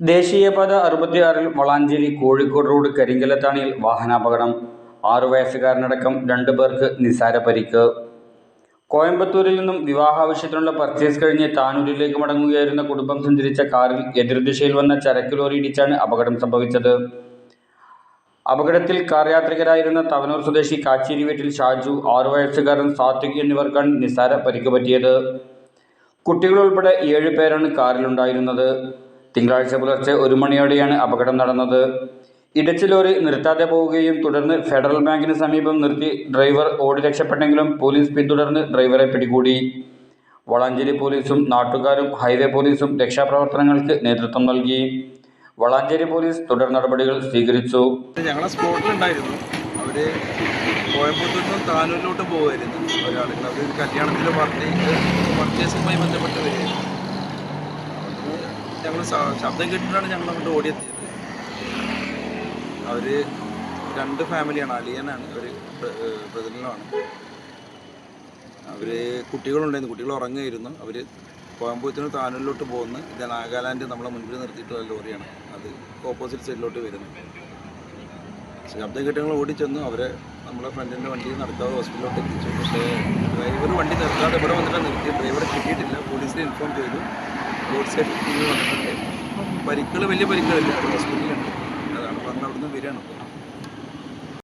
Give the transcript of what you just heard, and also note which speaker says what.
Speaker 1: ദേശീയപാത അറുപത്തിയാറിൽ വളാഞ്ചേരി കോഴിക്കോട് റോഡ് കരിങ്കലത്താണിയിൽ വാഹനാപകടം. ആറു വയസ്സുകാരനടക്കം രണ്ടു പേർക്ക് നിസാര പരിക്ക്. കോയമ്പത്തൂരിൽ നിന്നും വിവാഹാവശ്യത്തിനുള്ള പർച്ചേസ് കഴിഞ്ഞ് താനൂരിലേക്ക് മടങ്ങുകയായിരുന്ന കുടുംബം സഞ്ചരിച്ച കാറിൽ എതിർദിശയിൽ വന്ന ചരക്ക് ലോറി ഇടിച്ചാണ് അപകടം സംഭവിച്ചത്. അപകടത്തിൽ കാർ യാത്രികരായിരുന്ന തവനൂർ സ്വദേശി കാച്ചേരി വീട്ടിൽ ഷാജു ആറു വയസ്സുകാരൻ സാത്വിക് എന്നിവർക്കാണ് നിസാര പരിക്ക് പറ്റിയത്. കുട്ടികളുൾപ്പെടെ ഏഴ് പേരാണ് കാറിലുണ്ടായിരുന്നത്. തിങ്കളാഴ്ച പുലർച്ചെ ഒരു മണിയോടെയാണ് അപകടം നടന്നത്. ഇടച്ച ലോറി നിർത്താതെ പോവുകയും തുടർന്ന് ഫെഡറൽ ബാങ്കിന് സമീപം നിർത്തി ഡ്രൈവർ ഓടി രക്ഷപ്പെട്ടെങ്കിലും പോലീസ് പിന്തുടർന്ന് ഡ്രൈവറെ പിടികൂടി. വളാഞ്ചേരി പോലീസും നാട്ടുകാരും ഹൈവേ പോലീസും രക്ഷാപ്രവർത്തനങ്ങൾക്ക് നേതൃത്വം നൽകി. വളാഞ്ചേരി പോലീസ് തുടർ നടപടികൾ സ്വീകരിച്ചു.
Speaker 2: ഞങ്ങളെ സ്പോട്ടിലുണ്ടായിരുന്നു. അവർ കോയമ്പത്തൂരിൽ നിന്ന് താനൂരിലോട്ട് പോകുമായിരുന്നു ഒരാളുകൾ അവർ കല്യാണത്തിന്റെ പാർട്ടി പർച്ചേസിങ്ങുമായി ബന്ധപ്പെട്ട് ഞങ്ങൾ ശബ്ദം കേട്ടിട്ടാണ് ഞങ്ങൾ അങ്ങോട്ട് ഓടിയെത്തിയത്. അവർ രണ്ട് ഫാമിലിയാണ് അലിയനാണ് ഒരു ബ്രദറിനുമാണ് അവർ കുട്ടികളുണ്ടായിരുന്നു കുട്ടികൾ ഉറങ്ങുമായിരുന്നു അവർ കോയമ്പത്തൂരിന് താനൂരിലോട്ട് പോകുന്നു. ഇത് നാഗാലാൻഡ് നമ്മളെ മുൻപിൽ നിർത്തിയിട്ടുള്ള ലോറിയാണ്. അത് ഓപ്പോസിറ്റ് സൈഡിലോട്ട് വരുന്നു. ശബ്ദം കെട്ടങ്ങൾ ഓടിച്ചെന്നു അവരെ നമ്മളെ ഫ്രണ്ടിന്റെ വണ്ടി നടത്താതെ ഹോസ്പിറ്റലിലോട്ട് എത്തിച്ചു. പക്ഷേ ഡ്രൈവർ വണ്ടി നിർത്താതെ ഇവിടെ വന്നിട്ട് നിർത്തി ഡ്രൈവറെ കിട്ടിയിട്ടില്ല. പോലീസിനെ ഇൻഫോം ചെയ്തു. റോഡ് സൈഡ് പരിക്കുകൾ വലിയ പരിക്കുകളില്ല. ഹോസ്പിറ്റലുണ്ട് അതാണ് പറഞ്ഞ അവിടുന്ന് വരികയാണ്.